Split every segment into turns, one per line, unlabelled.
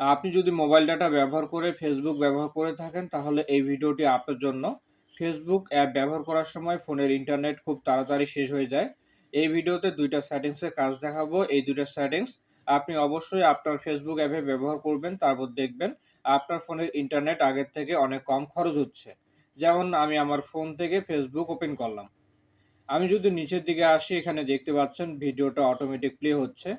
আপনি যদি mobile data ব্যবহার করে ফেসবুক ব্যবহার করে থাকেন, তাহলে এই ভিডিওটি আপনার জন্য। ফেসবুক অ্যাপ ব্যবহার করার সময় ফোনের ইন্টারনেট খুব তাড়াতাড়ি শেষ হয়ে যায়। এই ভিডিওতে দুইটা সেটিংসের কাজ দেখাবো। এই দুইটা সেটিংস আপনি অবশ্যই আপনার ফেসবুক অ্যাপে ব্যবহার করবেন তারপর দেখবেন আপনার ফোনের ইন্টারনেট আগের থেকে অনেক কম খরচ হচ্ছে। যেমন আমি আমার ফোন থেকে ফেসবুক ওপেন করলাম। আমি যদি নিচের দিকে আসি, এখানে দেখতে পাচ্ছেন ভিডিওটা অটোমেটিক প্লে হচ্ছে।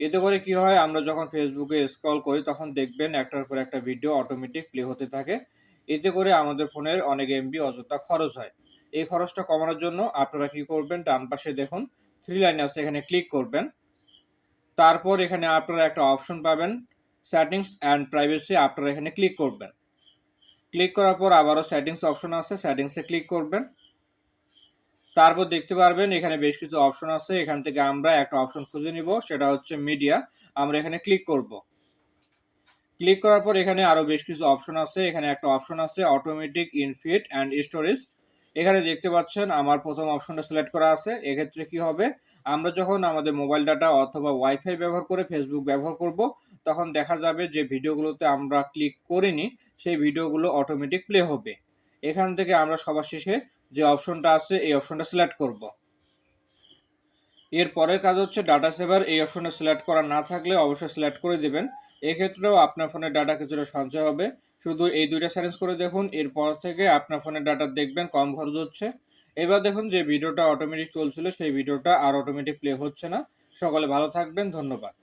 এতে করে কি হয়, আমরা যখন ফেসবুকে স্ক্রল করি, তখন দেখবেন একটার পর একটা ভিডিও অটোমেটিক প্লে হতে থাকে। এতে করে আমাদের ফোনের অনেক এমবি অযথা খরচ হয়। এই খরচটা কমানোর জন্য আপনারা কি করবেন, ডান পাশে দেখুন থ্রি লাইন আছে, এখানে ক্লিক করবেন। তারপর এখানে আপনারা একটা অপশন পাবেন সেটিংস অ্যান্ড প্রাইভেসি আপনারা এখানে ক্লিক করবেন। ক্লিক করার পর আবারও সেটিংস অপশন আছে সেটিংসে ক্লিক করবেন। তারপর দেখতে পারবেন, এখানে বেশ কিছু অপশন আছে। এখান থেকে আমরা একটা অপশন খুঁজে নিব, সেটা হচ্ছে মিডিয়া আমরা এখানে ক্লিক করব। ক্লিক করার পর এখানে আরও বেশ কিছু অপশন আছে। এখানে একটা অপশন আছে অটোমেটিক ইনফিট অ্যান্ড স্টোরেজ এখানে দেখতে পাচ্ছেন, আমার প্রথম অপশনটা সিলেক্ট করা আছে। এক্ষেত্রে কি হবে? আমরা যখন আমাদের মোবাইল ডাটা অথবা ওয়াইফাই ব্যবহার করে ফেসবুক ব্যবহার করব, তখন দেখা যাবে যে ভিডিওগুলোতে আমরা ক্লিক করিনি, সেই ভিডিওগুলো অটোমেটিক প্লে হবে। এখান থেকে আমরা সবার শেষে যে অপশনটা আছে, এই অপশনটা সিলেক্ট করব। এর পরের কাজ হচ্ছে ডাটা সেভার এই অপশনে সিলেক্ট করা না থাকলে অবশ্যই সিলেক্ট করে দেবেন। এক্ষেত্রেও আপনার ফোনের ডাটা কিছুটা সঞ্চয় হবে। শুধু এই দুইটা সেটিংস করে দেখুন, এরপর থেকে আপনার ফোনের ডাটা দেখবেন, কম খরচ হচ্ছে। এবার দেখুন যে ভিডিওটা অটোমেটিক চলছিল, সেই ভিডিওটা আর অটোমেটিক প্লে হচ্ছে না। সকলে ভালো থাকবেন, ধন্যবাদ।